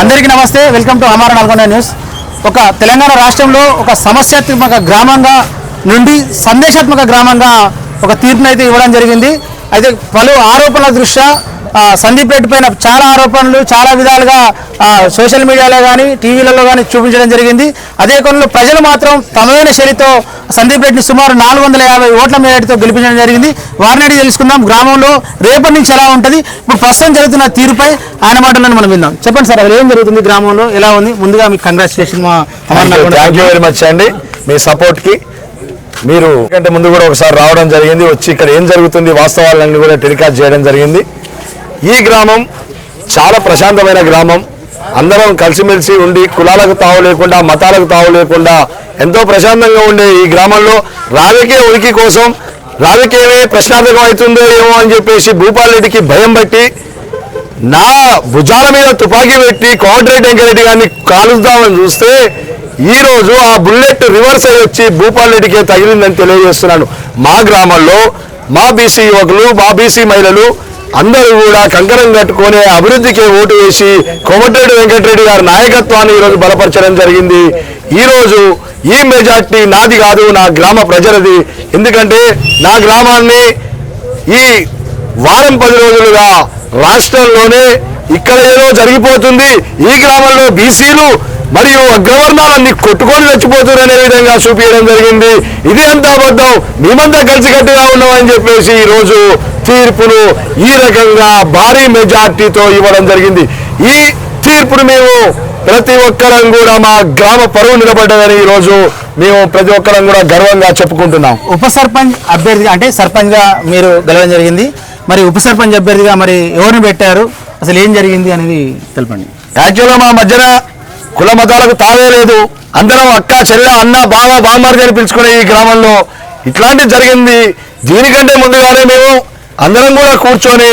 అందరికీ నమస్తే. Welcome to Amara Nalgonda news ఒక తెలంగాణ రాష్ట్రంలో ఒక సమస్యాత్మక గ్రామంగా నుండి సందేశాత్మక గ్రామంగా ఒక తీర్పునైతే ఇవ్వడం జరిగింది. అయితే పలు ఆరోపణల దృష్ట్యా సందీప్ రెడ్డి పైన చాలా ఆరోపణలు చాలా విధాలుగా సోషల్ మీడియాలో కానీ టీవీలలో కానీ చూపించడం జరిగింది. అదే కొనలో ప్రజలు మాత్రం తమదైన శైలితో సందీప్ రెడ్డిని సుమారు నాలుగు వందల యాభై ఓట్ల మేరటితో గెలిపించడం జరిగింది. వారిని అడిగి తెలుసుకుందాం గ్రామంలో రేపటి నుంచి ఎలా ఉంటుంది? ఇప్పుడు ప్రస్తుతం జరుగుతున్న తీరుపై ఆయన మాటలను మనం విందాం. చెప్పండి సార్ అసలు ఏం జరుగుతుంది గ్రామంలో? ఎలా ఉంది? ముందుగా మీకు కంగ్రాచులేషన్ మా థ్యాంక్ యూ వెరీ మచ్ అండి. మీ సపోర్ట్కి. మీరు కంటే ముందు కూడా ఒకసారి రావడం జరిగింది. వచ్చి ఇక్కడ ఏం జరుగుతుంది? వాస్తవాలన్నీ కూడా టెలికాస్ట్ చేయడం జరిగింది. ఈ గ్రామం చాలా ప్రశాంతమైన గ్రామం. అందరం కలిసిమెలిసి ఉండి కులాలకు తావు లేకుండా మతాలకు తావు లేకుండా ఎంతో ప్రశాంతంగా ఉండే ఈ గ్రామంలో రాజకీయ ఉనికి కోసం రాజకీయమే ప్రశ్నార్థకం అవుతుందో ఏమో అని చెప్పేసి భూపాల్ రెడ్డికి భయం పట్టి నా భుజాల మీద తుపాకీ పెట్టి కోమటిరెడ్డి వెంకరెడ్డి గారిని కాలుద్దామని చూస్తే ఈరోజు ఆ బుల్లెట్ రివర్స్ అయ్యి వచ్చి భూపాల్ రెడ్డికే తగిలిందని తెలియజేస్తున్నాను. మా గ్రామంలో మా బీసీ యువకులు మా బీసీ మహిళలు అందరూ కూడా కంకణం కట్టుకొని అభివృద్ధికి ఓటు వేసి కోమటిరెడ్డి వెంకటరెడ్డి గారి నాయకత్వాన్ని ఈరోజు బలపరచడం జరిగింది. ఈరోజు ఈ మెజార్టీ నాది కాదు నా గ్రామ ప్రజలది. ఎందుకంటే నా గ్రామాన్ని ఈ వారం పది రోజులుగా రాష్ట్రంలోనే ఇక్కడ ఏదో జరిగిపోతుంది. ఈ గ్రామంలో బీసీలు మరియు అగ్రవర్ణాలన్నీ కొట్టుకొని చచ్చిపోతున్నారు అనే విధంగా చూపించడం జరిగింది. ఇది అంతా అబద్ధం. మేమంతా కలిసికట్టుగా ఉన్నామని చెప్పేసి ఈ రోజు తీర్పును ఈ రకంగా భారీ మెజార్టీతో ఇవ్వడం జరిగింది. ఈ తీర్పును మేము ప్రతి ఒక్కరం కూడా మా గ్రామ పరువు నిలబడ్డదని ఈ రోజు మేము ప్రతి ఒక్కరం కూడా గర్వంగా చెప్పుకుంటున్నాం. ఉప సర్పంచ్ అభ్యర్థిగా అంటే సర్పంచ్గా మీరు గెలవడం జరిగింది. మరి ఉప సర్పంచ్ అభ్యర్థిగా మరి ఎవరిని పెట్టారు? అసలు ఏం జరిగింది అనేది తెలపండి. యాక్చువల్గా మా మధ్యన కుల మతాలకు తావే లేదు. అందరం అక్క చెల్లె అన్న బావ బామ్మారి అని పిలుచుకునే ఈ గ్రామంలో ఇట్లాంటిది జరిగింది. దీనికంటే ముందుగానే మేము అందరం కూడా కూర్చొని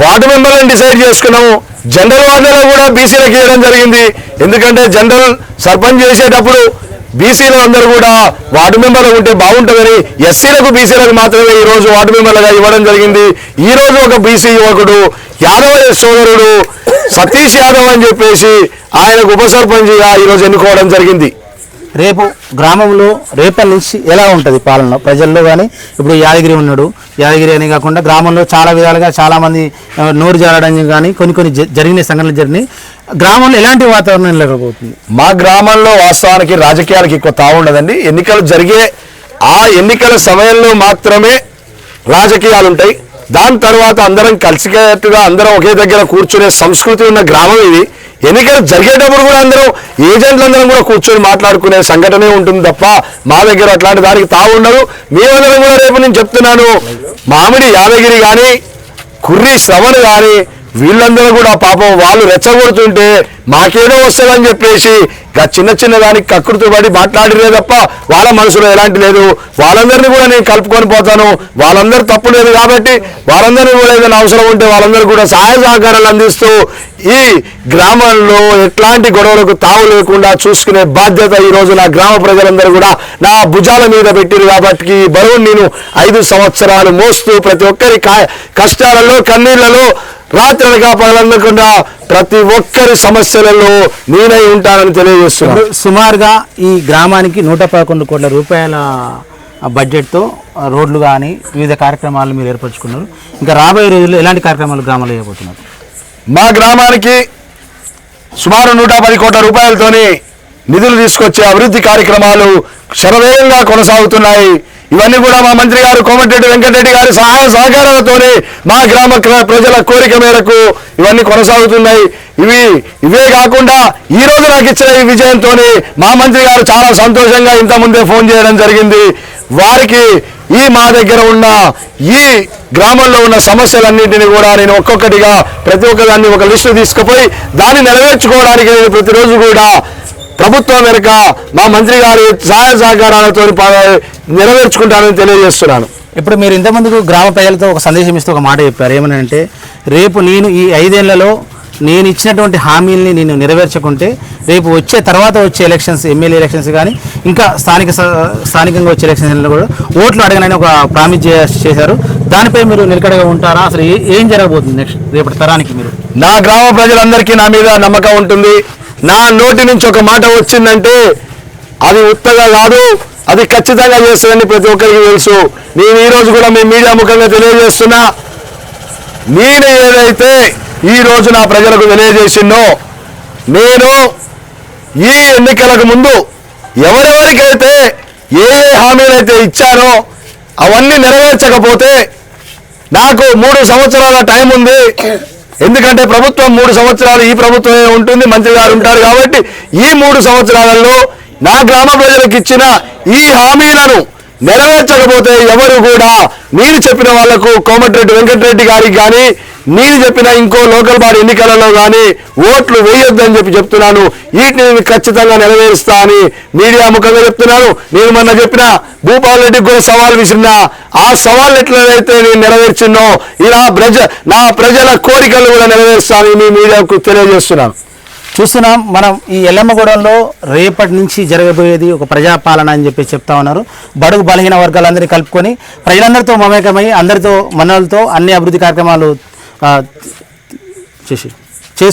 వార్డు మెంబర్లను డిసైడ్ చేసుకున్నాము. జనరల్ వార్డులో కూడా బీసీలకు ఇవ్వడం జరిగింది. ఎందుకంటే జనరల్ సర్పంచ్ చేసేటప్పుడు బీసీలు అందరూ కూడా వార్డు మెంబర్లు ఉంటే బాగుంటుందని ఎస్సీలకు బీసీలకు మాత్రమే ఈ రోజు వార్డు మెంబర్లుగా ఇవ్వడం జరిగింది. ఈరోజు ఒక బీసీ యువకుడు యాదవ సోదరుడు సతీష్ యాదవ్ అని చెప్పేసి ఆయనకు ఉప సర్పంచ్గా ఈరోజు ఎన్నుకోవడం జరిగింది. రేపు గ్రామంలో రేపటి నుంచి ఎలా ఉంటుంది పాలన? ప్రజల్లో కానీ ఇప్పుడు యాదగిరి ఉన్నాడు. యాదగిరి అని కాకుండా గ్రామంలో చాలా విధాలుగా చాలా మంది ఆ, నోరు జారడం కానీ కొన్ని కొన్ని జరిగిన సంఘటనలు జరిగినాయి. గ్రామంలో ఎలాంటి వాతావరణం నెలకొపోతుంది మా గ్రామంలో వాస్తవానికి రాజకీయాలకు ఎక్కువ తావుండదండి ఎన్నికలు జరిగే ఆ ఎన్నికల సమయంలో మాత్రమే రాజకీయాలు ఉంటాయి దాని తర్వాత అందరం కలిసికట్టుగా అందరం ఒకే దగ్గర కూర్చునే సంస్కృతి ఉన్న గ్రామం ఇది. ఎన్నికలు జరిగేటప్పుడు కూడా అందరం ఏజెంట్లు అందరం కూడా కూర్చొని మాట్లాడుకునే సంఘటనే ఉంటుంది తప్ప మా దగ్గర అట్లాంటి దానికి తాగుండదు మేమందరం కూడా రేపు నేను చెప్తున్నాను మామిడి యాదగిరి కానీ కుర్రి శ్రవణ్ కానీ వీళ్ళందరూ కూడా పాపం వాళ్ళు రెచ్చగొడుతుంటే మాకేదో వస్తుందని చెప్పేసి ఇంకా చిన్న చిన్న దానికి కక్కుడుతో పడి మాట్లాడిరే తప్ప వాళ్ళ మనసులో ఎలాంటి లేదు. వాళ్ళందరినీ కూడా నేను కలుపుకొని పోతాను. వాళ్ళందరూ తప్పు లేదు కాబట్టి వాళ్ళందరినీ కూడా ఏదైనా అవసరం ఉంటే వాళ్ళందరూ కూడా సహాయ సహకారాలు అందిస్తూ ఈ గ్రామంలో ఎట్లాంటి గొడవలకు తావు లేకుండా చూసుకునే బాధ్యత ఈ రోజు నా గ్రామ ప్రజలందరూ కూడా నా భుజాల మీద పెట్టిరు కాబట్టి ఈ బరువును నేను ఐదు సంవత్సరాలు మోస్తూ ప్రతి ఒక్కరి కష్టాలలో కన్నీళ్ళలో రాత్రనగా పగలనకుండా ప్రతి ఒక్కరి సమస్యలలో నేనై ఉంటానని తెలియజేస్తున్నాను సుమారుగా ఈ గ్రామానికి నూట పదకొండు కోట్ల రూపాయల బడ్జెట్తో రోడ్లు కానీ వివిధ కార్యక్రమాలు మీరు ఏర్పరచుకున్నారు. ఇంకా రాబోయే రోజుల్లో ఎలాంటి కార్యక్రమాలు గ్రామంలో చేయబోతున్నారు? మా గ్రామానికి సుమారు నూట పది కోట్ల రూపాయలతోని నిధులు తీసుకొచ్చే అభివృద్ధి కార్యక్రమాలు శరవేగంగా కొనసాగుతున్నాయి. ఇవన్నీ కూడా మా మంత్రి గారు కోమటిరెడ్డి వెంకటరెడ్డి గారి సహాయ సహకారాలతోనే మా గ్రామ ప్రజల కోరిక మేరకు ఇవన్నీ కొనసాగుతున్నాయి. ఇవి ఇవే కాకుండా ఈ రోజు నాకు ఇచ్చిన ఈ విజయంతో మా మంత్రి గారు చాలా సంతోషంగా ఇంత ముందే ఫోన్ చేయడం జరిగింది. వారికి ఈ మా దగ్గర ఉన్న ఈ గ్రామంలో ఉన్న సమస్యలన్నింటినీ కూడా నేను ఒక్కొక్కటిగా ప్రతి ఒక్కదాన్ని ఒక లిస్టు తీసుకుపోయి దాన్ని నెరవేర్చుకోవడానికి నేను ప్రతిరోజు కూడా ప్రభుత్వం వెనుక మా మంత్రి గారి సహాయ సహకారాలతో నెరవేర్చుకుంటానని తెలియజేస్తున్నాను. ఇప్పుడు మీరు ఇంతమందికి గ్రామ ప్రజలతో ఒక సందేశం ఇస్తూ ఒక మాట చెప్పారు. ఏమనంటే రేపు నేను ఈ ఐదేళ్ళలో నేను ఇచ్చినటువంటి హామీల్ని నేను నెరవేర్చకుంటే రేపు వచ్చే తర్వాత వచ్చే ఎలక్షన్స్ ఎమ్మెల్యే ఎలక్షన్స్ కానీ ఇంకా స్థానిక స్థానికంగా వచ్చే ఎలక్షన్స్లో కూడా ఓట్లు అడగనని ఒక ప్రామిస్ చేశారు. దానిపై మీరు నిలకడగా ఉంటారా? అసలు ఏ- ఏం జరగబోతుంది నెక్స్ట్ రేపటి తరానికి మీరు? నా గ్రామ ప్రజలందరికీ నా మీద నమ్మకం ఉంటుంది. నా నోటి నుంచి ఒక మాట వచ్చిందంటే అది ఉత్తగా కాదు అది ఖచ్చితంగా చేస్తుందని ప్రతి ఒక్కరికి తెలుసు. నేను ఈరోజు కూడా మీ మీడియా ముఖంగా తెలియజేస్తున్నా. నేను ఏదైతే ఈరోజు నా ప్రజలకు తెలియజేసిందో నేను ఈ ఎన్నికలకు ముందు ఎవరెవరికైతే ఏ ఏ హామీలైతే ఇచ్చానో అవన్నీ నెరవేర్చకపోతే నాకు మూడు సంవత్సరాల టైం ఉంది. ఎందుకంటే ప్రభుత్వం మూడు సంవత్సరాలు ఈ ప్రభుత్వమే ఉంటుంది మంత్రి గారు ఉంటారు కాబట్టి ఈ మూడు సంవత్సరాలలో నా గ్రామ ప్రజలకు ఇచ్చిన ఈ హామీలను నెరవేర్చకపోతే ఎవరు కూడా నేను చెప్పిన వాళ్ళకు కోమటిరెడ్డి వెంకటరెడ్డి గారికి కానీ నేను చెప్పిన ఇంకో లోకల్ బాడీ ఎన్నికలలో కానీ ఓట్లు వేయొద్దని చెప్పి చెప్తున్నాను. వీటిని ఖచ్చితంగా నెరవేరుస్తా అని మీడియా ముఖంగా చెప్తున్నాను. నేను మొన్న చెప్పిన భూపాల్ రెడ్డికి కూడా సవాల్ విసిరినా ఆ సవాల్ ఎట్లయితే నేను నెరవేర్చినో ఇలా ప్రజ నా ప్రజల కోరికలు కూడా నెరవేరుస్తానని మీ మీడియాకు తెలియజేస్తున్నాను. చూస్తున్నాం మనం ఈ ఎల్లమ్మగూడెంలో రేపటి నుంచి జరగబోయేది ఒక ప్రజాపాలన అని చెప్పి చెప్తా ఉన్నారు. బడుగు బలహీన వర్గాలందరినీ కలుపుకొని ప్రజలందరితో మమేకమై అందరితో మనలతో అన్ని అభివృద్ధి కార్యక్రమాలు చేసి